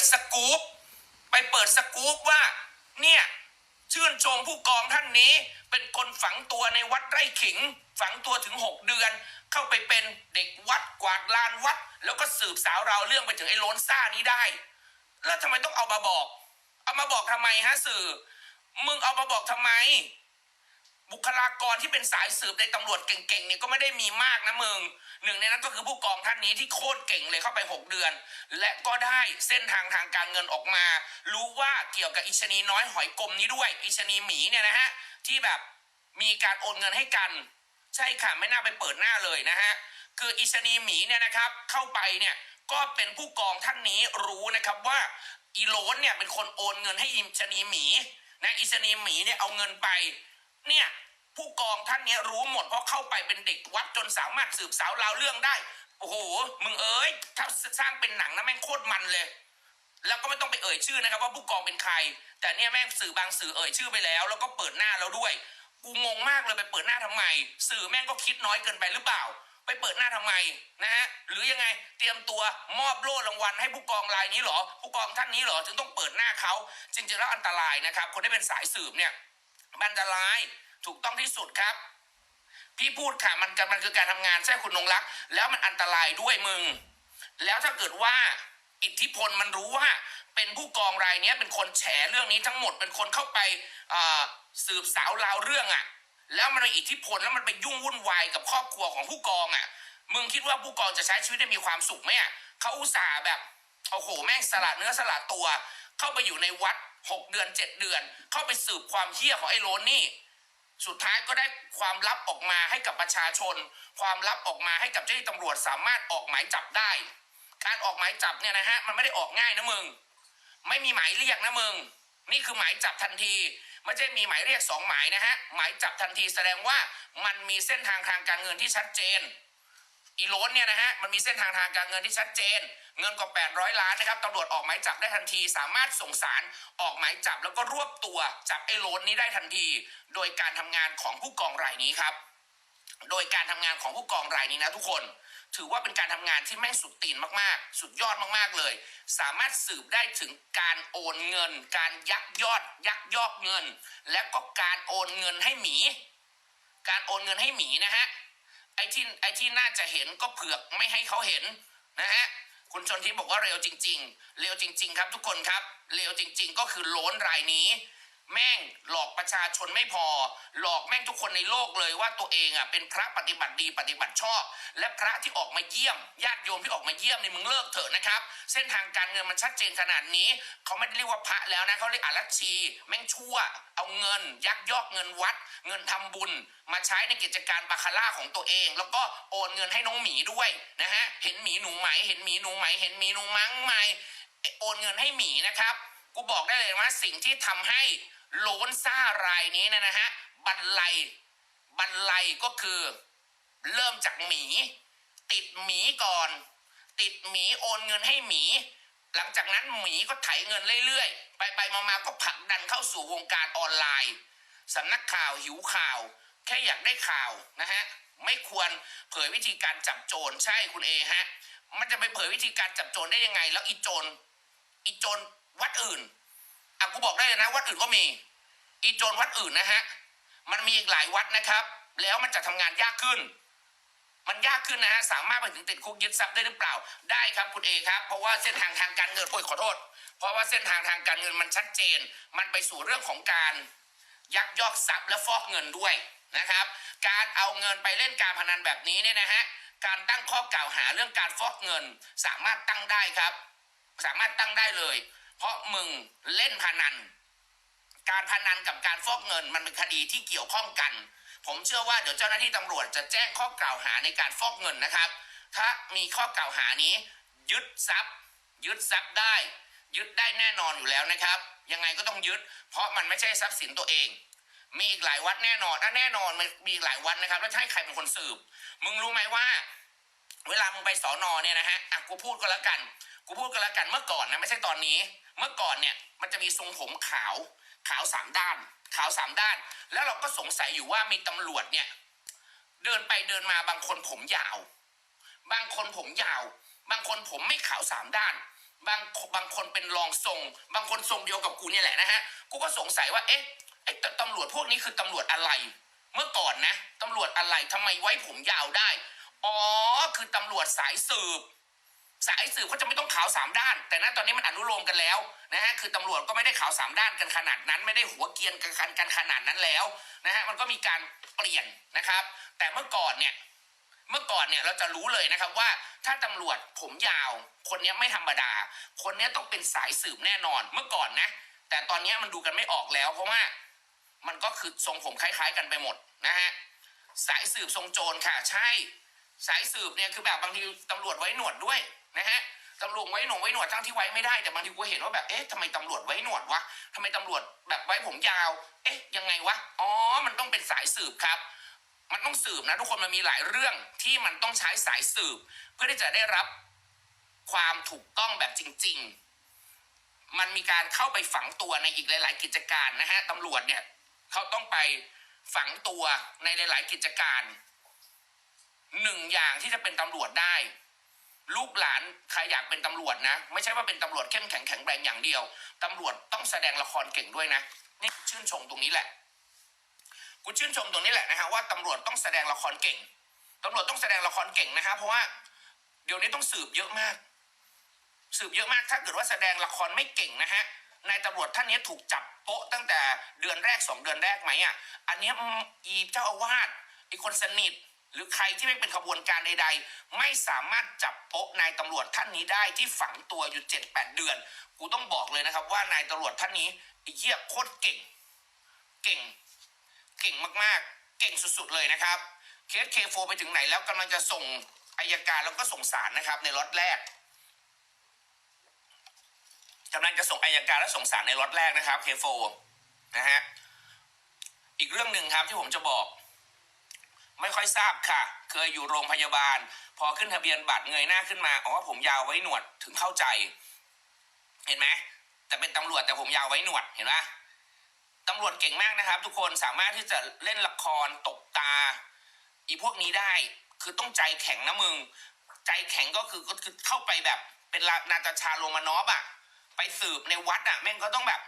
ดสกู๊ปไปเปิดสกู๊ปว่า เนี่ยชื่นชมผู้กองท่านนี้ เป็นคนฝังตัวในวัดไร่ขิง ฝังตัวถึง 6 เดือน เข้าไปเป็นเด็กวัดกวาดลานวัด แล้วก็สืบสาวเราเรื่องไปถึงไอ้โลนซ่านี้ได้ แล้วทำไมต้องเอามาบอก เอามาบอกทำไมฮะสื่อ มึงเอามาบอกทำไม บุคลากรที่เป็นสายสืบในตำรวจเก่งๆเนี่ยก็ไม่ได้มีมากนะมึงหนึ่งในนั้นก็คือผู้กองท่านนี้ที่โคตรเก่งเลยเข้าไป 6 เดือน และก็ได้เส้นทางทางการเงินออกมา รู้ว่าเกี่ยวกับอิชนีน้อยหอยกลมนี้ด้วย อิชนีหมีเนี่ยนะฮะที่แบบมีการโอนเงินให้กัน ใช่ค่ะไม่น่าไปเปิดหน้าเลยนะฮะคืออิชนีหมีเนี่ยนะครับเข้าไปเนี่ยก็เป็นผู้กองท่านนี้รู้นะครับว่าอีโลนเนี่ยเป็นคนโอนเงินให้อิชนีหมีนะอิชนีหมีเนี่ยเอาเงินไป เนี่ยผู้กองท่านเนี้ยรู้หมดเพราะเข้าไปเป็นเด็กวัดจนสามารถสืบสาวราวเรื่องได้ โอ้โห มึงเอ้ยถ้าสร้างเป็นหนังนะแม่งโคตรมันเลย แล้วก็ไม่ต้องไปเอ่ยชื่อนะครับ ว่าผู้กองเป็นใคร แต่เนี่ยแม่งสื่อบางสื่อเอ่ยชื่อไปแล้ว แล้วก็เปิดหน้าเราด้วย กูงงมากเลยไปเปิดหน้าทำไม สื่อแม่งก็คิดน้อยเกินไปหรือเปล่า ไปเปิดหน้าทำไมนะฮะหรือยังไงเตรียมตัวมอบโล่รางวัลให้ผู้กองรายนี้เหรอผู้กองท่านนี้เหรอถึงต้องเปิดหน้าเขาจริงๆแล้วอันตรายนะครับ คนที่เป็นสายสืบเนี่ย มันอันตรายถูกต้องที่สุดครับ พี่พูดค่ะมันกมันคือการทำงานใช่คุณนงรัก แล้วมันอันตรายด้วยมึง แล้วถ้าเกิดว่าอิทธิพลมันรู้ว่าเป็นผู้กองรายนี้เป็นคนแฉเรื่องนี้ทั้งหมดเป็นคนเข้าไปสืบสาวราวเรื่องอะ่ะ แล้วมันมีอิทธิพลแล้วมันไปยุ่งวุ่นวายกับครอบครัวของผู้กองอะ่ะ มึงคิดว่าผู้กองจะใช้ชีวิตได้มีความสุขไหมอะ่ะเขาอุตส่าห์แบบโอ้โหแม่งสละเนื้อสละตัว เข้าไปอยู่ในวัด หกเดือนเจ็ดเดือน เข้าไปสืบความเฮี้ยของไอ้โรนนี่ สุดท้ายก็ได้ความลับออกมาให้กับประชาชน ความลับออกมาให้กับเจ้าหน้าที่ตำรวจสามารถออกหมายจับได้ การออกหมายจับเนี่ยนะฮะมันไม่ได้ออกง่ายนะมึง ไม่มีหมายเรียกนะมึง นี่คือหมายจับทันทีไม่ใช่มีหมายเรียกสองหมายนะฮะหมายจับทันทีแสดงว่ามันมีเส้นทางทางการเงินที่ชัดเจน อีโลนเนี่ยนะฮะมันมีเส้นทางทางการเงินที่ชัดเจน เงินกว่า 800 ล้านนะครับตำรวจออกหมายจับได้ทันที สามารถส่งสารออกหมายจับแล้วก็รวบตัวจับไอ้โลนนี้ได้ทันที โดยการทำงานของผู้กองรายนี้ครับ โดยการทำงานของผู้กองรายนี้นะทุกคน ถือว่าเป็นการทำงานที่แม่งสุดตีนมากๆ สุดยอดมากๆเลย สามารถสืบได้ถึงการโอนเงิน การยักยอด ยักยอกเงิน และก็การโอนเงินให้หมี การโอนเงินให้หมีนะฮะ ไอ้ที่ไอ้ที่น่าจะเห็นก็เผือกไม่ให้เขาเห็นนะฮะคุณชนทิพย์บอกว่าเร็วจริง ๆ เร็วจริง ๆ ครับ ทุกคนครับ เร็วจริง ๆ ก็คือโล้นรายนี้ แม่งหลอกประชาชนไม่พอ หลอกแม่งทุก คนในโลกเลยว่าตัวเองอะเป็นพระปฏิบัติดีปฏิบัติชอบ และพระที่ออกมาเยี่ยมญาติโยมที่ออกมาเยี่ยมนี่มึงเลิกเถอะนะครับ เส้นทางการเงินมันชัดเจนขนาดนี้ เขาไม่ได้เรียกว่าพระแล้วนะเขาเรียกอารัชี แม่งชั่ว เอาเงิน ยักยอกเงินวัด เงินทำบุญ มาใช้ในกิจการบาคาร่าของตัวเอง แล้วก็โอนเงินให้น้องหมีด้วยนะฮะเห็นหมีหนูไหมเห็นหมีหนูไหมเห็นหมีหนูมั้งไหมโอนเงินให้หมีนะครับกูบอกได้เลยว่าสิ่งที่ทำให้โลนซ่ารายนี้นยนะฮะ บันไลบันไลก็คือ เริ่มจากหมี ติดหมีก่อน ติดหมีโอนเงินให้หมี หลังจากนั้นหมีก็ไถเงินเรื่อยๆ ไปไปๆมาๆก็ผลักดันเข้าสู่วงการออนไลน์สำนักข่าวหิวข่าว แค่อยากได้ข่าวนะฮะไม่ควรเผยวิธีการจับโจรใช่คุณเอฮะมันจะไปเผยวิธีการจับโจรได้ยังไง แล้วอีโจรอีโจรวัดอื่นอะกูบอกได้เลยนะวัดอื่นก็มี อีโจรวัดอื่นนะฮะ มันมีอีกหลายวัดนะครับ แล้วมันจะทำงานยากขึ้น มันยากขึ้นนะฮะสามารถไปถึงติดคุกยึดทรัพย์ได้หรือเปล่า ได้ครับคุณเอครับ เพราะว่าเส้นทางทางการเงินโอ้ยขอโทษ เพราะว่าเส้นทางทางการเงินมันชัดเจน มันไปสู่เรื่องของการยักยอกทรัพย์และฟอกเงินด้วยนะครับ การเอาเงินไปเล่นการพนันแบบนี้เนี่ยนะฮะการตั้งข้อกล่าวหาเรื่องการฟอกเงิน สามารถตั้งได้ครับ สามารถตั้งได้เลย เพราะมึงเล่นพนัน การพนันกับการฟอกเงินมันเป็นคดีที่เกี่ยวข้องกัน ผมเชื่อว่าเดี๋ยวเจ้าหน้าที่ตำรวจจะแจ้งข้อกล่าวหาในการฟอกเงินนะครับ ถ้ามีข้อกล่าวหานี้ ยึดทรัพย์ ยึดทรัพย์ได้ ยึดได้แน่นอนอยู่แล้วนะครับ ยังไงก็ต้องยึด เพราะมันไม่ใช่ทรัพย์สินตัวเอง มีอีกหลายวัดแน่นอนอะแน่นอนมันมีหลายวัดนะครับ แล้วให้ใครเป็นคนสืบ มึงรู้ไหมว่า เวลามึงไปสอนอเนี่ยนะฮะอะกูพูดก็แล้วกัน กูพูดก็แล้วกันเมื่อก่อนนะไม่ใช่ตอนนี้ เมื่อก่อนเนี่ยมันจะมีทรงผมขาว ขาวสามด้าน ขาวสามด้าน แล้วเราก็สงสัยอยู่ว่ามีตำรวจเนี่ยเดินไปเดินมาบางคนผมยาว บางคนผมยาว บางคนผมไม่ขาวสามด้าน บางบางคนเป็นรองทรง บางคนทรงเดียวกับกูเนี่ยแหละนะฮะกูก็สงสัยว่าเอ๊ะไอ้ตตำรวจพวกนี้คือตำรวจอะไร เมื่อก่อนนะตำรวจอะไรทำไมไว้ผมยาวได้อ๋อคือตำรวจสายสืบ สายสืบเขาจะไม่ต้องขาวสามด้าน แต่ณตอนนี้มันอนุโลมกันแล้วนะฮะคือตำรวจก็ไม่ได้ขาวสามด้านกันขนาดนั้น ไม่ได้หัวเกรียนกันกันกันขนาดนั้นแล้วนะฮะมันก็มีการเปลี่ยนนะครับ แต่เมื่อก่อนเนี่ยเมื่อก่อนเนี่ยเราจะรู้เลยนะครับว่าถ้าตำรวจผมยาว คนนี้ไม่ธรรมดา คนนี้ต้องเป็นสายสืบแน่นอนเมื่อก่อนนะ แต่ตอนนี้มันดูกันไม่ออกแล้ว เพราะว่ามันก็คือทรงผมคล้าย ๆ กันไปหมดนะฮะสายสืบทรงโจรค่ะ ใช่ สายสืบเนี่ยคือแบบบางทีตำรวจไว้หนวดด้วย นะฮะตำรวจไว้หนวดไว้หนวดทั้งที่ไว้ไม่ได้แต่บางทีกูเห็นว่าแบบเอ๊ะทำไมตำรวจไว้หนวดวะทำไมตำรวจแบบไว้ผมยาว เอ๊ะยังไงวะอ๋อมันต้องเป็นสายสืบครับ มันต้องสืบนะทุกคนมันมีหลายเรื่องที่มันต้องใช้สายสืบ เพื่อที่จะได้รับความถูกต้องแบบจริง ๆ มันมีการเข้าไปฝังตัวในอีกหลาย ๆ กิจการนะฮะตำรวจเนี่ยเขาต้องไปฝังตัวในหลาย ๆ กิจการหนึ่งอย่างที่จะเป็นตำรวจได้ ลูกหลานใครอยากเป็นตำรวจนะ ไม่ใช่ว่าเป็นตำรวจเข้มแข็งแข็งแรงอย่างเดียวตำรวจต้องแสดงละครเก่งด้วยนะนี่ชื่นชมตรงนี้แหละกูชื่นชมตรงนี้แหละนะฮะว่าตำรวจต้องแสดงละครเก่งตำรวจต้องแสดงละครเก่งนะฮะเพราะว่าเดี๋ยวนี้ต้องสืบเยอะมาก สืบเยอะมากถ้าเกิดว่าแสดงละครไม่เก่งนะฮะนายตำรวจท่านนี้ถูกจับโป๊ะตั้งแต่เดือนแรกสองเดือนแรกไหมอะอันนี้อีเจ้าอาวาสอีคนสนิท หรือใครที่ไม่เป็นขบวนการใด ๆ ไม่สามารถจับโป๊ะนายตำรวจท่านนี้ได้ที่ฝังตัวอยู่เจ็ดแปดเดือน กูต้องบอกเลยนะครับว่านายตำรวจท่านนี้เหี้ยโคตรเก่ง เก่ง เก่งมากๆ เก่งสุดๆเลยนะครับเคสเคโฟไปถึงไหนแล้วกำลังจะส่งอายการแล้วก็ส่งศาลนะครับ ในล็อตแรกกำลังจะส่งอายการและส่งศาลในล็อตแรกนะครับเคโฟนะฮะอีกเรื่องหนึ่งครับที่ผมจะบอก ไม่ค่อยทราบค่ะ เคยอยู่โรงพยาบาล พอขึ้นทะเบียนบัตรเงยหน้าขึ้นมาอ๋อผมยาวไว้หนวดถึงเข้าใจ เห็นไหมแต่เป็นตำรวจแต่ผมยาวไว้หนวดเห็นไหมตำรวจเก่งมากนะครับ ทุกคนสามารถที่จะเล่นละครตบตา อีพวกนี้ได้ คือต้องใจแข็งนะมึง ใจแข็งก็คือก็คือเข้าไปแบบ เป็นลานาตาชาโรมานอฟอะไปสืบในวัดอะแม่งก็ต้องแบบ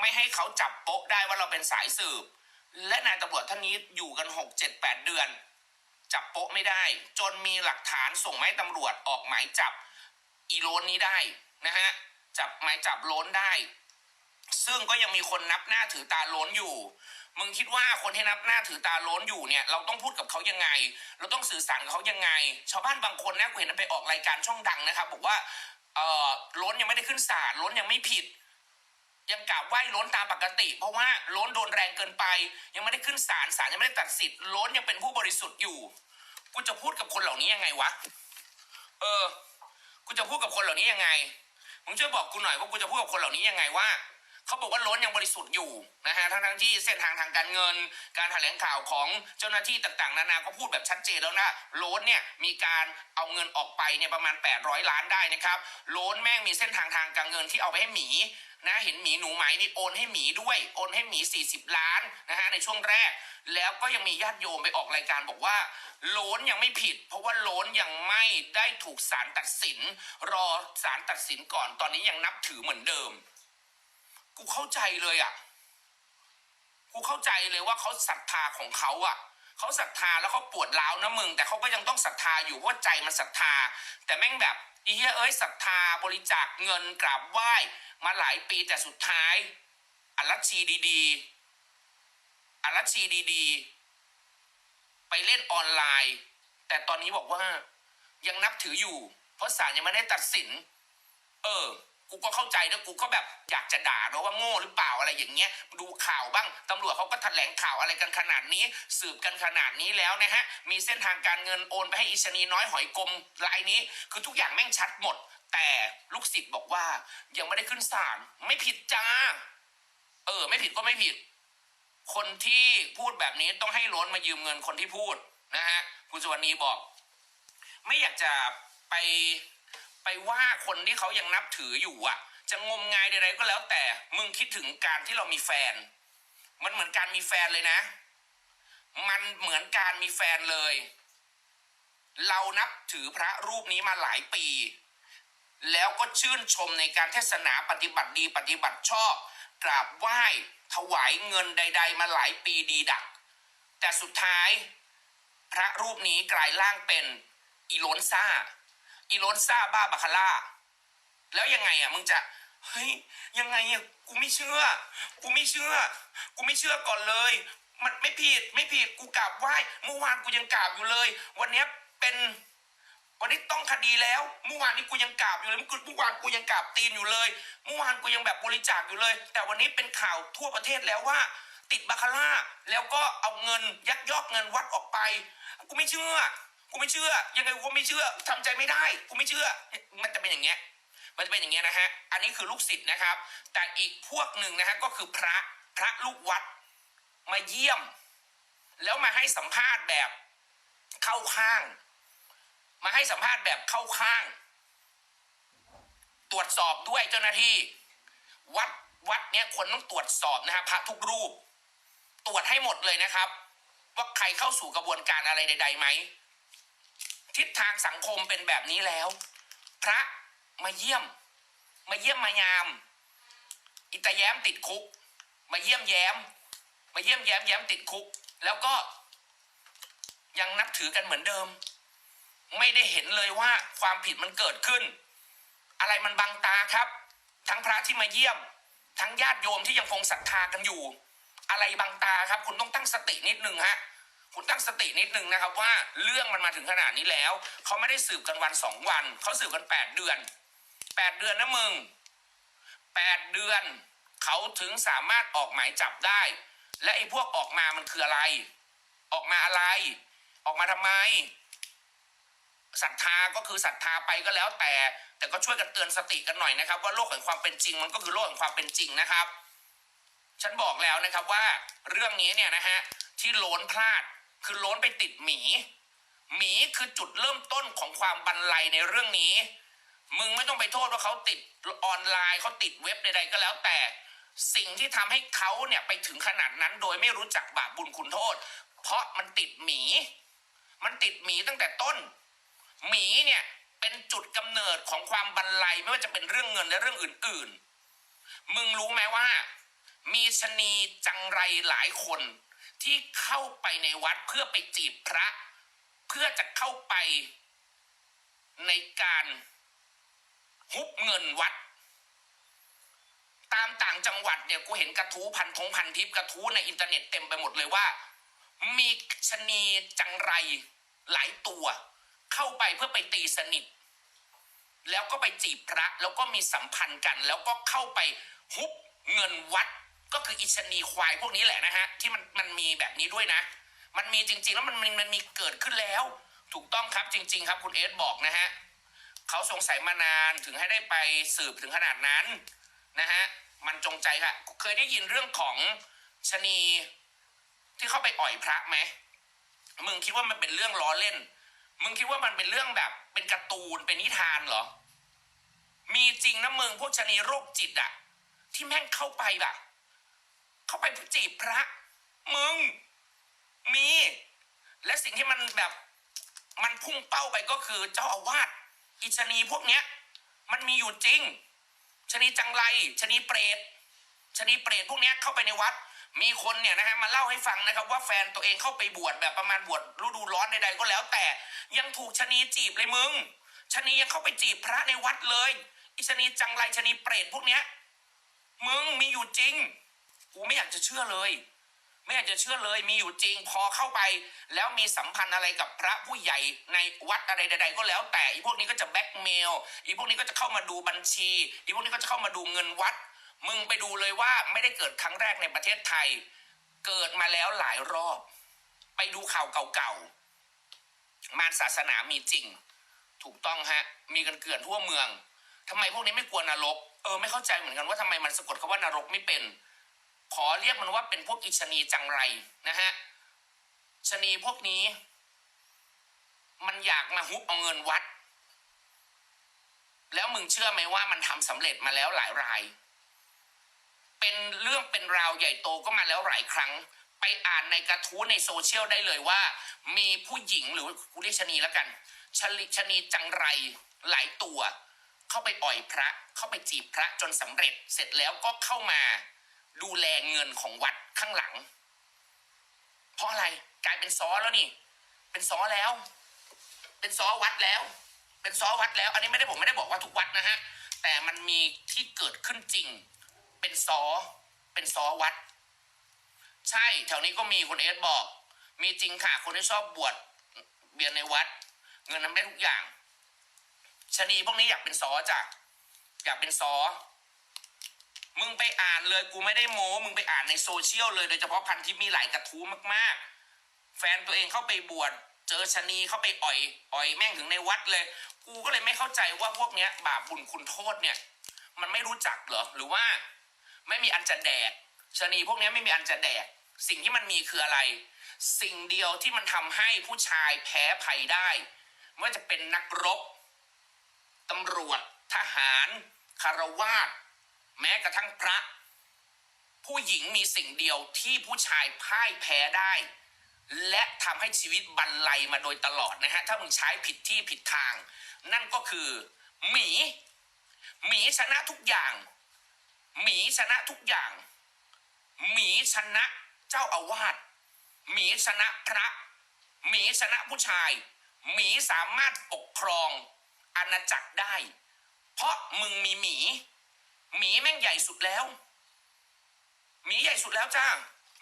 ไม่ให้เขาจับโป๊ะได้ว่าเราเป็นสายสืบ และนายตำรวจท่านนี้อยู่กันหกเจ็ดแปดเดือน จับโป๊ะไม่ได้ จนมีหลักฐานส่งไมาให้ตำรวจออกหมายจับอีโลนนี้ได้นะฮะจับหมายจับโลนได้ ซึ่งก็ยังมีคนนับหน้าถือตาโล้นอยู่มึงคิดว่าคนที่นับหน้าถือตาโล้นอยู่เนี่ย เราต้องพูดกับเขายังไง เราต้องสื่อสารกับเขายังไง ชาวบ้านบางคนนะกูเห็นไปออกรายการช่องดังนะครับ บอกว่าเออโล้นยังไม่ได้ขึ้นศาลโล้นยังไม่ผิด ยังกราบไหว้ล้นตามปกติ เพราะว่าล้นโดนแรงเกินไป ยังไม่ได้ขึ้นศาลศาลยังไม่ได้ตัดสิทธิ์ล้นยังเป็นผู้บริสุทธิ์อยู่กูจะพูดกับคนเหล่านี้ยังไงวะเออกูจะพูดกับคนเหล่านี้ยังไงมึงช่วยบอกกูหน่อยว่ากูจะพูดกับคนเหล่านี้ยังไงว่าเขาบอกว่าล้นยังบริสุทธิ์อยู่นะฮะทั้งทั้งที่เส้นทางทางการเงิน การแถลงข่าวของเจ้าหน้าที่ต่างๆ นานาก็พูดแบบชัดเจนแล้วนะล้นเนี่ยมีการเอาเงินออกไปเนี่ยประมาณ 800 ล้านได้นะครับล้นแม่งมีเส้นทางทางการเงินที่เอาไปให้หมี นะเห็นหมีหนูไหมนี่โอนให้หมีด้วย โอนให้หมี 40 ล้านนะฮะในช่วงแรก แล้วก็ยังมีญาติโยมไปออกรายการบอกว่าโล้นยังไม่ผิด เพราะว่าโล้นยังไม่ได้ถูกศาลตัดสิน รอศาลตัดสินก่อนตอนนี้ยังนับถือเหมือนเดิม กูเข้าใจเลยอะกูเข้าใจเลยว่าเขาศรัทธาของเขาอะเขาศรัทธาแล้วเขาปวดร้าวนะมึง แต่เขาก็ยังต้องศรัทธาอยู่เพราะใจมันศรัทธา แต่แม่งแบบ อีเหี้ยเอ้ยศรัทธาบริจาคเงินกราบไหว้มาหลายปีแต่สุดท้ายอรัชชีดีๆอรัชชีดีๆ ไปเล่นออนไลน์ แต่ตอนนี้บอกว่ายังนับถืออยู่ เพราะศาลยังไม่ได้ตัดสิน เออ กูก็เข้าใจนะกูก็แบบอยากจะด่าเนอะว่าโง่หรือเปล่าอะไรอย่างเงี้ย ดูข่าวบ้างตำรวจเขาก็แถลงข่าวอะไรกันขนาดนี้ สืบกันขนาดนี้แล้วนะฮะ มีเส้นทางการเงินโอนไปให้อิชนีน้อยหอยกลมรายนี้ คือทุกอย่างแม่งชัดหมด แต่ลูกศิษย์บอกว่ายังไม่ได้ขึ้นศาลไม่ผิดจ้า เออ ไม่ผิดก็ไม่ผิด คนที่พูดแบบนี้ต้องให้ล้นมายืมเงินคนที่พูดนะฮะคุณสวรรณีบอก ไม่อยากจะไป ไปว่าคนที่เขายังนับถืออยู่อะจะงมงายใดๆก็แล้วแต่ มึงคิดถึงการที่เรามีแฟน มันเหมือนการมีแฟนเลยนะ มันเหมือนการมีแฟนเลย เรานับถือพระรูปนี้มาหลายปี แล้วก็ชื่นชมในการเทศนาปฏิบัติดีปฏิบัติชอบ กราบไหว้ถวายเงินใด ๆ มาหลายปีดีดัก แต่สุดท้าย พระรูปนี้กลายร่างเป็นอีโลนซ่า อีโลนซ่าบ้าบาคาร่า แล้วยังไงอะมึงจะ เฮ้ย ยังไงอะกูไม่เชื่อ กูไม่เชื่อ กูไม่เชื่อก่อนเลย มันไม่ผิดไม่ผิดกูกราบไหว้เมื่อวานกูยังกราบอยู่เลย วันนี้เป็น วันนี้ต้องคดีแล้วเมื่อวานนี้กูยังกราบอยู่เลยเมื่อวานกูยังกราบตีนอยู่เลยเมื่อวานกูยังแบบบริจาคอยู่เลย แต่วันนี้เป็นข่าวทั่วประเทศแล้วว่า ติดบาคาร่าแล้วก็เอาเงินยักยอกเงินวัดออกไป กูไม่เชื่อ กูไม่เชื่อ ยังไงกูไม่เชื่อทำใจไม่ได้กูไม่เชื่อ มันจะเป็นอย่างเงี้ย มันจะเป็นอย่างเงี้ยนะฮะ อันนี้คือลูกศิษย์นะครับ แต่อีกพวกหนึ่งนะฮะก็คือพระพระลูกวัดมาเยี่ยม แล้วมาให้สัมภาษณ์แบบเข้าข้าง มาให้สัมภาษณ์แบบเข้าข้าง ตรวจสอบด้วยเจ้าหน้าที่ วัดวัดเนี้ยคนต้องตรวจสอบนะฮะพระทุกรูป ตรวจให้หมดเลยนะครับ ว่าใครเข้าสู่กระบวนการอะไรใดๆไหม ทิศทางสังคมเป็นแบบนี้แล้ว พระมาเยี่ยม มาเยี่ยมมายาม อิตาแย้มติดคุก มาเยี่ยมแย้ม มาเยี่ยมแย้มแย้มติดคุก แล้วก็ยังนับถือกันเหมือนเดิม ไม่ได้เห็นเลยว่าความผิดมันเกิดขึ้น อะไรมันบังตาครับ ทั้งพระที่มาเยี่ยม ทั้งญาติโยมที่ยังคงศรัทธากันอยู่ อะไรบังตาครับ คุณต้องตั้งสตินิดนึงฮะ คุณตั้งสตินิดนึงนะครับว่าเรื่องมันมาถึงขนาดนี้แล้วเขาไม่ได้สืบกันวันสองวันเขาสืบกันแปดเดือนแปดเดือนนะมึงแปดเดือนเขาถึงสามารถออกหมายจับได้ และไอ้พวกออกมามันคืออะไร ออกมาอะไร ออกมาทำไมศรัทธาก็คือศรัทธาไปก็แล้วแต่ แต่ก็ช่วยกันเตือนสติกันหน่อยนะครับ ว่าโลกแห่งความเป็นจริงมันก็คือโลกแห่งความเป็นจริงนะครับ ฉันบอกแล้วนะครับว่าเรื่องนี้เนี่ยนะฮะที่โลนพลาด คือโลนไปติดหมี หมีคือจุดเริ่มต้นของความบันไลในเรื่องนี้ มึงไม่ต้องไปโทษว่าเขาติดออนไลน์เขาติดเว็บใดๆก็แล้วแต่ สิ่งที่ทำให้เขาเนี่ยไปถึงขนาดนั้น โดยไม่รู้จักบาปบุญคุณโทษ เพราะมันติดหมี มันติดหมีตั้งแต่ต้น หมีเนี่ยเป็นจุดกำเนิดของความบันไลไม่ว่าจะเป็นเรื่องเงินและเรื่องอื่น ๆ มึงรู้ไหมว่า มีชะนีจังไรหลายคน ที่เข้าไปในวัดเพื่อไปจีบพระ เพื่อจะเข้าไปในการฮุบเงินวัด ตามต่างจังหวัดเนี่ยกูเห็นกระทู้พันทงพันทิปกระทู้ในอินเทอร์เน็ตเต็มไปหมดเลยว่า มีชะนีจังไรหลายตัวเข้าไปเพื่อไปตีสนิท แล้วก็ไปจีบพระ แล้วก็มีสัมพันธ์กัน แล้วก็เข้าไปฮุบเงินวัด ก็คืออิชนีควายพวกนี้แหละนะฮะที่มันมันมีแบบนี้ด้วยนะ มันมีจริง ๆ แล้วมันมันมันมีเกิดขึ้นแล้ว ถูกต้องครับจริง ๆ ครับคุณเอสบอกนะฮะเขาสงสัยมานานถึงให้ได้ไปสืบถึงขนาดนั้นนะฮะมันจงใจค่ะ เคยได้ยินเรื่องของชะนีที่เข้าไปอ่อยพระไหมมึงคิดว่ามันเป็นเรื่องล้อเล่น มึงคิดว่ามันเป็นเรื่องแบบเป็นการ์ตูนเป็นนิทานเหรอ มีจริงนะมึงพวกชะนีโรคจิตอะที่แม่งเข้าไปแบบ เข้าไปจีบพระ มึง มี และสิ่งที่มันแบบ มันพุ่งเป้าไปก็คือเจ้าอาวาสอิชะนีพวกเนี้ย มันมีอยู่จริงชะนีจังไรชะนีเปรตชะนีเปรตพวกเนี้ยเข้าไปในวัด มีคนเนี่ยนะฮะมาเล่าให้ฟังนะครับ ว่าแฟนตัวเองเข้าไปบวชแบบประมาณบวชฤดูร้อนใดๆก็แล้ว แต่ยังถูกชะนีจีบเลยมึงชะนียังเข้าไปจีบพระในวัดเลย อิชะนีจังไรชะนีเปรตพวกเนี้ยมึงมีอยู่จริง กูไม่อยากจะเชื่อเลย ไม่อยากจะเชื่อเลยมีอยู่จริงพอเข้าไป แล้วมีสัมพันธ์อะไรกับพระผู้ใหญ่ในวัดอะไรใด ๆ ก็แล้วแต่อีพวกนี้ก็จะแบ็กเมลอีพวกนี้ก็จะเข้ามาดูบัญชีอีพวกนี้ก็จะเข้ามาดูเงินวัด มึงไปดูเลยว่าไม่ได้เกิดครั้งแรกในประเทศไทย เกิดมาแล้วหลายรอบ ไปดูข่าวเก่าๆมารศาสนามีจริง ถูกต้องฮะมีกันเกลื่อนทั่วเมืองทำไมพวกนี้ไม่กลัวนรก เออไม่เข้าใจเหมือนกันว่าทำไมมันสะกดคำว่านรกไม่เป็น ขอเรียกมันว่าเป็นพวกอิชนีจังไรนะฮะชนีพวกนี้ มันอยากมาฮุบเอาเงินวัด แล้วมึงเชื่อไหมว่ามันทำสำเร็จมาแล้วหลายราย เป็นเรื่องเป็นราวใหญ่โตก็มาแล้วหลายครั้ง ไปอ่านในกระทู้ในโซเชียลได้เลยว่า มีผู้หญิงหรือกูเรียกชนีแล้วกันชลิชนีจังไรหลายตัว เข้าไปอ่อยพระ เข้าไปจีบพระจนสำเร็จเสร็จแล้วก็เข้ามา ดูแลเงินของวัดข้างหลัง เพราะอะไรกลายเป็นซอแล้วนี่ เป็นซอแล้ว เป็นซอวัดแล้ว เป็นซอวัดแล้ว อันนี้ไม่ได้ผมไม่ได้บอกว่าทุกวัดนะฮะแต่มันมีที่เกิดขึ้นจริง เป็นซอเป็นซอวัด ใช่แถวนี้ก็มีคนเอสบอก มีจริงค่ะ คนที่ชอบบวชเบียนในวัด เงินนั้นได้ทุกอย่างชะนีพวกนี้อยากเป็นซอจ้ะอยากเป็นซอ มึงไปอ่านเลยกูไม่ได้โม้ มึงไปอ่านในโซเชียลเลยโดยเฉพาะพันทิปมีหลายกระทู้มากๆ แฟนตัวเองเข้าไปบวชเจอชะนีเข้าไปอ่อยอ่อยแม่งถึงในวัดเลย กูก็เลยไม่เข้าใจว่าพวกเนี้ย บาปบุญคุณโทษเนี่ย มันไม่รู้จักเหรอหรือว่า ไม่มีอันจะแดกชะนีพวกเนี้ยไม่มีอันจะแดกสิ่งที่มันมีคืออะไร สิ่งเดียวที่มันทำให้ผู้ชายแพ้ภัยได้ไม่ว่าจะเป็นนักรบตำรวจ ทหารคารวาส แม้กระทั่งพระ ผู้หญิงมีสิ่งเดียวที่ผู้ชายพ่ายแพ้ได้ และทำให้ชีวิตบรรลัยมาโดยตลอดนะฮะ ถ้ามึงใช้ผิดที่ผิดทาง นั่นก็คือ หมี หมีชนะทุกอย่าง หมีชนะทุกอย่าง หมีชนะเจ้าอาวาสหมีชนะพระหมีชนะผู้ชายหมีสามารถปกครองอาณาจักรได้ เพราะมึงมีหมี หมีแม่งใหญ่สุดแล้ว หมีใหญ่สุดแล้วจ้า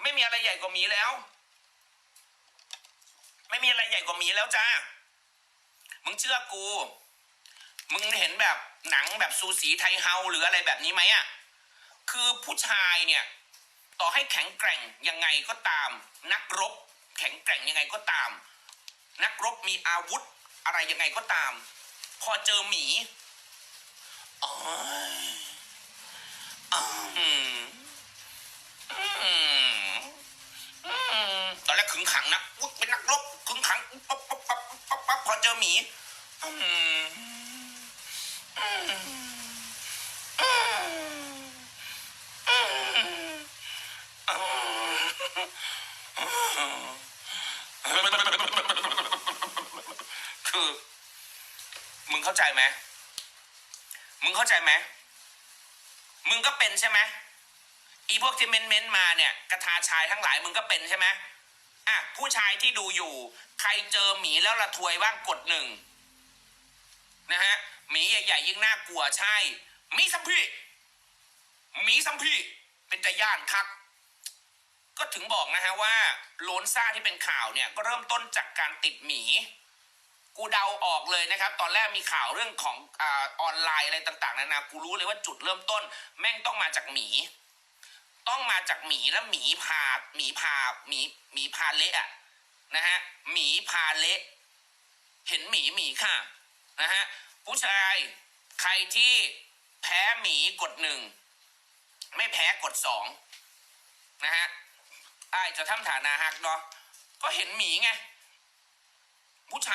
ไม่มีอะไรใหญ่กว่าหมีแล้ว ไม่มีอะไรใหญ่กว่าหมีแล้วจ้า มึงเชื่อกู มึงเห็นแบบหนังแบบซูสีไทยเฮาหรืออะไรแบบนี้ไหมอะคือผู้ชายเนี่ย ต่อให้แข็งแกร่งยังไงก็ตาม นักรบ แข็งแกร่งยังไงก็ตาม นักรบมีอาวุธอะไรยังไงก็ตาม พอเจอหมีอ๋อ ตอนแรกขึงขังนะอุ๊ยเป็นนักรบขึงขังปั๊บปั๊บปั๊บปั๊บปั๊บพอเจอหมีคือ มึงเข้าใจไหมมึงเข้าใจไหม มึงก็เป็นใช่ไหมอีพวกที่เม้นเม้นมาเนี่ยกระทาชายทั้งหลายมึงก็เป็นใช่ไหมอะผู้ชายที่ดูอยู่ ใครเจอหมีแล้วละทวยบ้างกดหนึ่งนะฮะหมีใหญ่ๆยิ่งน่ากลัวใช่หมีสัมพี่หมีสัมพี่เป็นจะย่านคัก ก็ถึงบอกนะฮะว่าโลนซ่าที่เป็นข่าวเนี่ยก็เริ่มต้นจากการติดหมี กูเดาออกเลยนะครับ ตอนแรกมีข่าวเรื่องของอาออนไลน์อะไรต่างๆนานากูรู้เลยว่าจุดเริ่มต้น แม่งต้องมาจากหมี ต้องมาจากหมีแล้วหมีพาหมีพาหมีหมีพาเละอะนะฮะหมีพาเละเห็นหมีหมีค่ะนะฮะผู้ชายใครที่แพ้หมีกดหนึ่งไม่แพ้กดสองนะฮะไอ้จะทำฐานะหักเนาะก็เห็นหมีไงผู้ชาย